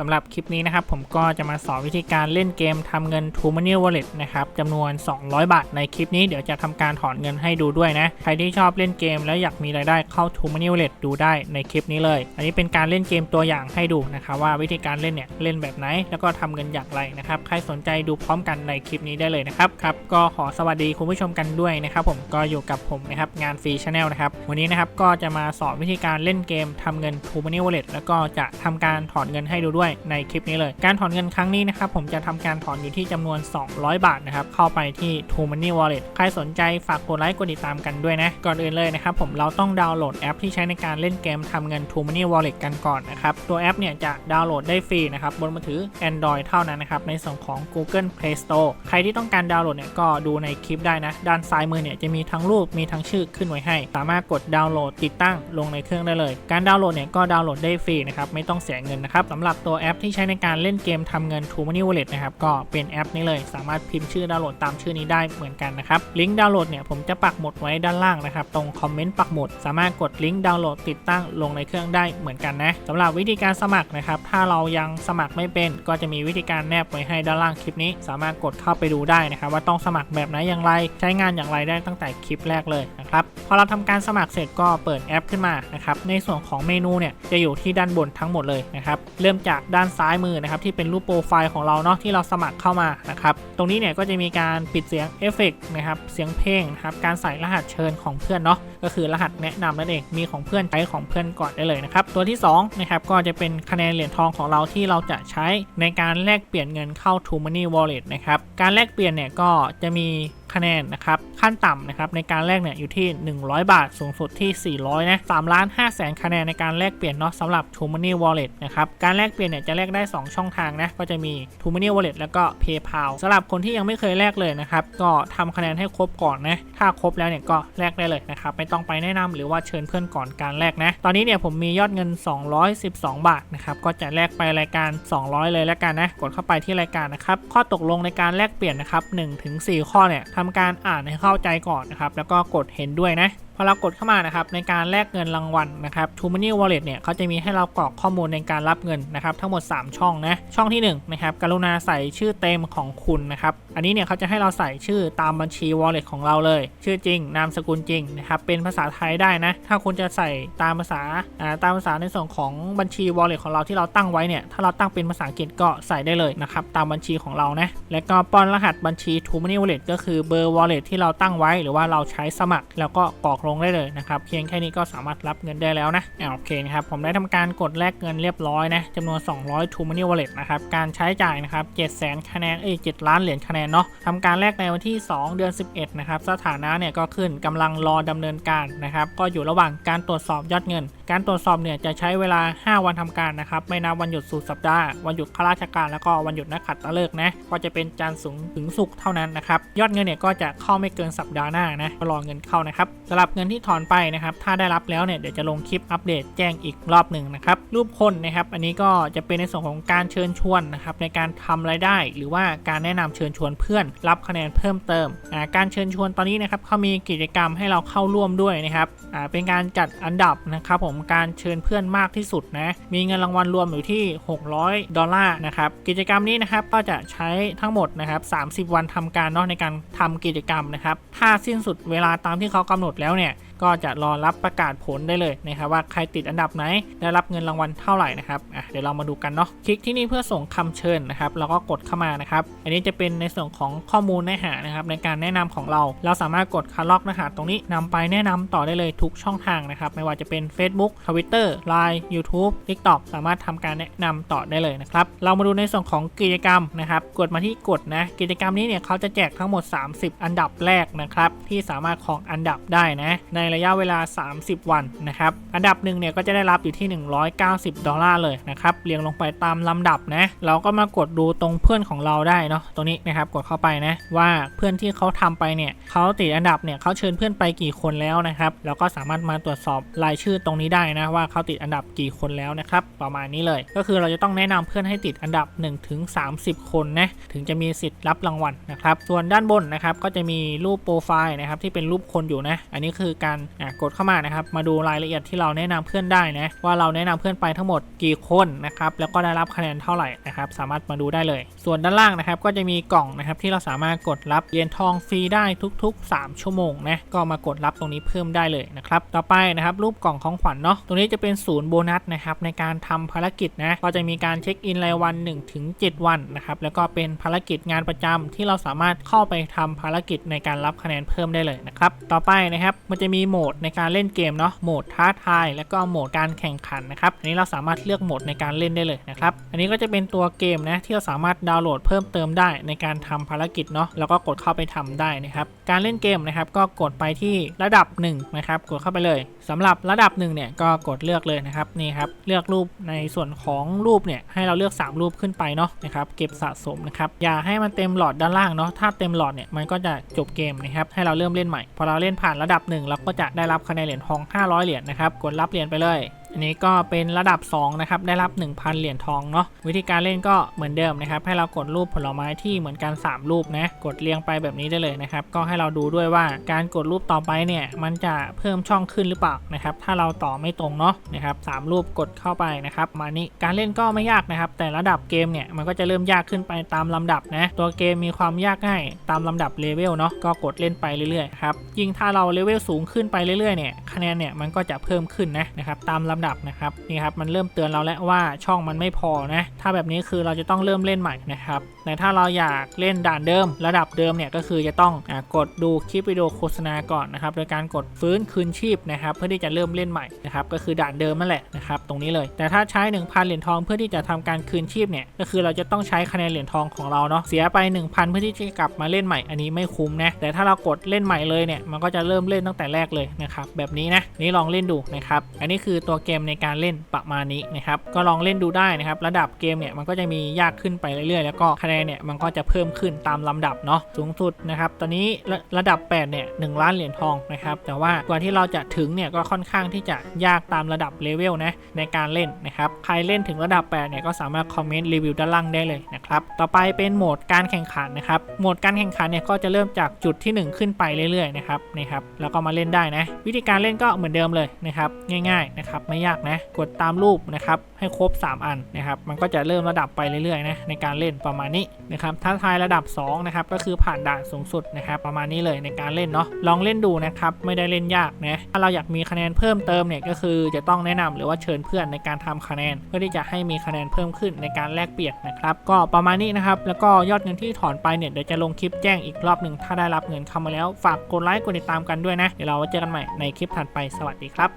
สำหรับคลิปนี้นะครับผมก็จะมาสอนวิธีการเล่นเกมทำเงิน t o m o ney Wallet นะครับจำนวน 200 บาทในคลิปนี้เดี๋ยวจะทำการถอนเงินให้ดูด้วยนะ ใครที่ชอบเล่นเกมแล้วอยากมีรายได้เข้า t o m o ney Wallet ดูได้ในคลิปนี้เลย อันนี้เป็นการเล่นเกมตัวอย่างให้ดูนะครับว่าวิธีการเล่นเนี่ยเล่นแบบไหน แล้วก็ทำเงินอย่างไรนะครับใครสนใจดูพร้อมกันในคลิปนี้ได้เลยนะครับครับก็ขอสวัสดีคุณผู้ชมกันด้วยนะครับผมก็อยู่กับผมนะครับงานฟรีชาแนลนะครับวันนี้นะครับก็จะมาสอนวิธีการเล่นเกมทำเงิน t o m o ney Wallet แล้วก็จะทำการถอนเงินให้ดูด้วยในคลิปนี้เลย การถอนเงินครั้งนี้นะครับผมจะทำการถอนอยู่ที่จำนวน 200 บาทนะครับเข้าไปที่ t o m o n e y Wallet ใครสนใจฝากกดไลค์กดติดตามกันด้วยนะ ก่อนอื่นเลยนะครับผมเราต้องดาวน์โหลดแอปที่ใช้ในการเล่นเกมทำเงิน t o m o n e y Wallet กันก่อนนะครับตัวแอปเนี่ยจะดาวน์โหลดได้ฟรีนะครับบนมือถือ Android เท่านั้นนะครับในส่วนของ Google Play Store ใครที่ต้องการดาวน์โหลดเนี่ยก็ดูในคลิปได้นะ ด้านซ้ายมือเนี่ยจะมีทั้งรูปมีทั้งชื่อขึ้นไว้ให้ สามารถกดดาวน์โหลดติดตั้งลงในเครื่องได้เลย การดาวน์โหลดเนี่ยก็ดาวน์โหลดได้ฟรีนะครับไม่ต้องเสียเงินนะครับสำหรับตัวแอปที่ใช้ในการเล่นเกมทำเงิน t o m o n e y Wallet นะครับก็เป็นแอปนี้เลยสามารถพิมพ์ชื่อดาวน์โหลดตามชื่อนี้ได้เหมือนกันนะครับลิงก์ดาวน์โหลดเนี่ยผมจะปักหมุดไว้ด้านล่างนะครับตรงคอมเมนต์ปักหมุดสามารถกดลิงก์ดาวน์โหลดติดตั้งลงในเครื่องได้เหมือนกันนะสำหรับวิธีการสมัครนะครับถ้าเรายังสมัครไม่เป็น ก็จะมีวิธีการแนบไว้ให้ด้านล่างคลิปนี้ สามารถกดเข้าไปดูได้นะครับว่าต้องสมัครแบบไหนอย่างไร ใช้งานอย่างไรได้ตั้งแต่คลิปแรกเลย นะครับ พอเราทำการสมัครเสร็จก็เปิดแอปขึ้นมานะครับ ในส่วนของเมนูเนี่ยจะอยู่ที่ด้านบนทั้งหมดเลยนะครับ เริ่มจากด้านซ้ายมือนะครับที่เป็นรูปโปรไฟล์ของเราเนาะที่เราสมัครเข้ามานะครับ ตรงนี้เนี่ยก็จะมีการปิดเสียงเอฟเฟกต์นะครับ เสียงเพลงนะครับ การใส่รหัสเชิญของเพื่อนเนาะ ก็คือรหัสแนะนำนั่นเอง มีของเพื่อนใช้ของเพื่อนก่อนได้เลยนะครับ ตัวที่2นะครับก็จะเป็นคะแนนเหรียญทองของเราที่เราจะใช้ในการแลกเปลี่ยนเงินเข้า t o m o n e y Wallet นะครับ การแลกเปลี่ยนเนี่ยก็จะมี คะแนนนะครับขั้นต่ำนะครับในการแลกเนี่ยอยู่ที่ 100 บาท สูงสุดที่ 400นะ3ล้าน5แสนคะแนนในการแลกเปลี่ยนเนาะสำหรับ t o m o n e y Wallet นะครับการแลกเปลี่ยนเนี่ยจะแลกได้ 2 ช่องทางนะก็จะมี t o m o n e y Wallet แล้วก็ PayPal สำหรับคนที่ยังไม่เคยแลกเลยนะครับก็ทำคะแนนให้ครบก่อนนะถ้าครบแล้วเนี่ยก็แลกได้เลยนะครับไม่ต้องไปแนะนำหรือว่าเชิญเพื่อนก่อนการแลกนะตอนนี้เนี่ยผมมียอดเงิน 212 บาทนะครับก็จะแลกไปรายการ 200 เลยแล้วกันนะกดเข้าไปที่รายการนะครับข้อตกลงในการแลกเปลี่ยนนะครับ1-4 ข้อเนี่ยทำการอ่านให้เข้าใจก่อนนะครับ แล้วก็กดเห็นด้วยนะ พอเรากดเข้ามานะครับในการแลกเงินรางวัลนะครับ t o m o n e y Wallet เนี่ยเขาจะมีให้เรากรอกข้อมูลในการรับเงินนะครับทั้งหมด 3 ช่องนะช่องที่1นะครับกรุณาใส่ชื่อเต็มของคุณนะครับอันนี้เนี่ยเขาจะให้เราใส่ชื่อตามบัญชี Wallet ของเราเลย ชื่อจริง นามสกุลจริงนะครับเป็นภาษาไทยได้นะ ถ้าคุณจะใส่ตามภาษาอ่าตามภาษาในส่วนของบัญชี Wallet ของเราที่เราตั้งไว้เนี่ยถ้าเราตั้งเป็นภาษาอังกฤษก็ใส่ได้เลยนะครับตามบัญชีของเรานะแล้วก็ป้อนรหัสบัญชี t o m o n e y Wallet ก็คือเบอร์ Wallet ที่เราตั้งไว้หรือว่าเราใช้สมัครแล้วก็กรอกลงได้เลยนะครับ เพียงแค่นี้ก็สามารถรับเงินได้แล้วนะอ่าโอเคนะครับ ผมได้ทำการกดแลกเงินเรียบร้อยนะจำนวน 200 t o m o n e y Wallet นะครับ การใช้จ่ายนะครับ700,000คะแนนเอ้ย7ล้านเหรียญคะแนนเนาะทำการแลกในวันที่ 2 เดือน 11 นะครับ สถานะเนี่ยก็ขึ้นกำลังรอดำเนินการนะครับ ก็อยู่ระหว่างการตรวจสอบยอดเงิน การตรวจสอบเนี่ยจะใช้เวลา 5 วันทำการนะครับ ไม่นับวันหยุดสุดสัปดาห์ วันหยุดข้าราชการแล้วก็วันหยุดนักขัตฤกษ์นะ ก็จะเป็นจันทร์สูงถึงศุกเท่านั้นนะครับ ยอดเงินเนี่ยก็จะเข้าไม่เกินสัปดาห์หน้านะ รอเงินเข้านะครับสำหรับเงินที่ถอนไปนะครับ ถ้าได้รับแล้วเนี่ยเดี๋ยวจะลงคลิปอัปเดตแจ้งอีกรอบหนึ่งนะครับ รูปคนนะครับ อันนี้ก็จะเป็นในส่วนของการเชิญชวนนะครับในการทำรายได้ หรือว่าการแนะนำเชิญชวนเพื่อนรับคะแนนเพิ่มเติม การเชิญชวนตอนนี้นะครับเขามีกิจกรรมให้เราเข้าร่วมด้วยนะครับเป็นการจัดอันดับนะครับผมการเชิญเพื่อนมากที่สุดนะ มีเงินรางวัลรวมอยู่ที่ 600 ดอลลาร์นะครับ กิจกรรมนี้นะครับก็จะใช้ทั้งหมดนะครับ30 วันทำการเนาะในการทำกิจกรรมนะครับ ถ้าสิ้นสุดเวลาตามที่เขากำหนดแล้วเนี่ยเนี่ยก็จะรอรับประกาศผลได้เลยนะครับว่าใครติดอันดับไหนได้รับเงินรางวัลเท่าไหร่นะครับอะเดี๋ยวเรามาดูกันเนาะคลิกที่นี่เพื่อส่งคำเชิญนะครับแล้วก็กดเข้ามานะครับ อันนี้จะเป็นในส่วนของข้อมูลเนื้อหานะครับในการแนะนำของเรา เราสามารถกดคัดลอกเนื้อหาตรงนี้นำไปแนะนำต่อได้เลยทุกช่องทางนะครับไม่ว่าจะเป็น Facebook Twitter Line YouTube TikTok สามารถทำการแนะนำต่อได้เลยนะครับเรามาดูในส่วนของกิจกรรมนะครับกดมาที่กดนะกิจกรรมนี้เนี่ยเขาจะแจกทั้งหมด 30 อันดับแรกนะครับที่สามารถของอันดับได้นะในระยะเวลา 30 วันนะครับ อันดับหนึ่งเนี่ยก็จะได้รับอยู่ที่ 190 ดอลลาร์เลยนะครับเรียงลงไปตามลำดับนะ เราก็มากดดูตรงเพื่อนของเราได้เนาะตรงนี้นะครับกดเข้าไปนะว่าเพื่อนที่เขาทำไปเนี่ยเขาติดอันดับเนี่ยเขาเชิญเพื่อนไปกี่คนแล้วนะครับแล้วก็สามารถมาตรวจสอบรายชื่อตรงนี้ได้นะว่าเขาติดอันดับกี่คนแล้วนะครับประมาณนี้เลย ก็คือเราจะต้องแนะนำเพื่อนให้ติดอันดับ1ถึง30 คนนะถึงจะมีสิทธิ์รับรางวัลนะครับส่วนด้านบนนะครับก็จะมีรูปโปรไฟล์นะครับที่เป็นรูปคนอยู่นะอันนี้คือการอะกดเข้ามานะครับ มาดูรายละเอียดที่เราแนะนำเพื่อนได้นะว่าเราแนะนำเพื่อนไปทั้งหมดกี่คนนะครับแล้วก็ได้รับคะแนนเท่าไหร่นะครับสามารถมาดูได้เลย ส่วนด้านล่างนะครับก็จะมีกล่องนะครับที่เราสามารถกดรับเหรียญทองฟรีได้ทุก ๆ 3 ชั่วโมงนะก็มากดรับตรงนี้เพิ่มได้เลยนะครับต่อไปนะครับรูปกล่องของขวัญเนาะตรงนี้จะเป็นศูนย์โบนัสนะครับในการทำภารกิจนะก็จะมีการเช็คอินรายวัน 1-7 วันนะครับแล้วก็เป็นภารกิจงานประจำที่เราสามารถเข้าไปทำภารกิจในการรับคะแนนเพิ่มได้เลยนะครับต่อไปนะครับมันจะมีโหมดในการเล่นเกมเนาะโหมดท้าทาย แล้วก็โหมดการแข่งขันนะครับอันนี้เราสามารถเลือกโหมดในการเล่นได้เลยนะครับอันนี้ก็จะเป็นตัวเกมนะที่เราสามารถดาวน์โหลดเพิ่มเติมได้ในการทำภารกิจเนาะแล้วก็กดเข้าไปทำได้นะครับการเล่นเกมนะครับก็กดไปที่ระดับ1นะครับกดเข้าไปเลยสำหรับระดับ1เนี่ยก็กดเลือกเลยนะครับนี่ครับเลือกรูปในส่วนของรูปเนี่ยให้เราเลือก 3 รูปขึ้นไปเนาะนะครับเก็บสะสมนะครับอย่าให้มันเต็มหลอดด้านล่างเนาะถ้าเต็มหลอดเนี่ยมันก็จะจบเกมนะครับให้เราเริ่มเล่นใหม่พอเราเล่นผ่านระดับ1เราก็จะได้รับคะแนนเหรียญทอง 500 เหรียญนะครับ กดรับเหรียญไปเลย อันนี้ก็เป็นระดับ 2 นะครับ ได้รับ 1,000 เหรียญทองเนาะวิธีการเล่นก็เหมือนเดิมนะครับ ให้เรากดรูปผลไม้ที่เหมือนกัน 3 รูปนะ กดเรียงไปแบบนี้ได้เลยนะครับ ก็ให้เราดูด้วยว่าการกดรูปต่อไปเนี่ยมันจะเพิ่มช่องขึ้นหรือเปล่านะครับ ถ้าเราต่อไม่ตรงเนาะนะครับสามรูปกดเข้าไปนะครับ มานี่การเล่นก็ไม่ยากนะครับ แต่ระดับเกมเนี่ยมันก็จะเริ่มยากขึ้นไปตามลำดับนะตัวเกมมีความยากง่ายตามลำดับเลเวลเนาะก็กดเล่นไปเรื่อยๆครับยิ่งถ้าเราเลเวลสูงขึ้นไปเรื่อยๆเนี่ยคะแนนเนี่ยมันก็จะเพิ่มขึ้นนะนะครับตามลำดับนะครับนี่ครับมันเริ่มเตือนเราแล้วว่าช่องมันไม่พอนะถ้าแบบนี้คือเราจะต้องเริ่มเล่นใหม่นะครับแต่ถ้าเราอยากเล่นด่านเดิม ระดับเดิมเนี่ยก็คือจะต้องอกดดูคลิปวิดีโอโฆษณาก่อนนะครับโดยการกดฟื้นคืนชีพนะครับเพื่อที่จะเริ่มเล่นใหม่นะครับก็คือด่านเดิมนั่นแหละนะครับตรงนี้เลย แต่ถ้าใช้ 1,000 เหรียญทองเพื่อที่จะทำการคืนชีพเนี่ยก็คือเราจะต้องใช้คะแนนเหรียญทองของเราเนาะเสียไป 1,000 เพื่อที่จะกลับมาเล่นใหม่อันนี้ไม่คุ้มนะแต่ถ้าเรากดเล่นใหม่เลยเนี่ยมันก็จะเริ่มเล่นตั้งแต่แรกเลยนะครับแบบนี้นะนี่ลองเล่นดูนะครับอันนี้คือตัวเกมในการเล่นประมาณนี้นะครับก็ลองเล่นดูได้นะครับ ระดับเกมเนี่ยมันก็จะมียากขึ้นไปเรื่อยๆ แล้วก็คะแนนเนี่ยมันก็จะเพิ่มขึ้นตามลำดับเนาะสูงสุดนะครับตอนนี้ระระดับ8เนี่ยหล้านเหรียญทองนะครับแต่ว่ากว่าที่เราจะถึงเนี่ยก็ค่อนข้างที่จะยากตามระดับเลเวลนะในการเล่นนะครับใครเล่นถึงระดับ8เนี่ยก็สามารถคอมเมนต์รีวิวด้านล่างได้เลยนะครับต่อไปเป็นโหมดการแข่งขันนะครับโหมดการแข่งขันเนี่ยก็จะเริ่มจากจุดที่ 1 ขึ้นไปเรื่อยๆนะครับนี่ครับแล้วก็มาเล่นได้นะวิธีการเล่นก็เหมือนเดิมเลยนะครับง่ายๆนะครับไม่ยากนะ กดตามรูปนะครับให้ครบ 3 อันนะครับ มันก็จะเริ่มระดับไปเรื่อยๆนะในการเล่นประมาณนี้นะครับท้าทายระดับ2นะครับก็คือผ่านด่านสูงสุดนะครับประมาณนี้เลยในการเล่นเนาะลองเล่นดูนะครับไม่ได้เล่นยากนะถ้าเราอยากมีคะแนนเพิ่มเติมเนี่ยก็คือจะต้องแนะนำหรือว่าเชิญเพื่อนในการทำคะแนน เพื่อที่จะให้มีคะแนนเพิ่มขึ้นในการแลกเปลี่ยนนะครับก็ประมาณนี้นะครับแล้วก็ยอดเงินที่ถอนไปเนี่ยเดี๋ยวจะลงคลิปแจ้งอีกรอบหนึ่งถ้าได้รับเงินเข้ามาแล้วฝากกดไลค์กดติดตามกันด้วยนะเดี๋ยวเราเจอกันใหม่ในคลิปถัดไปสวัสดีครับ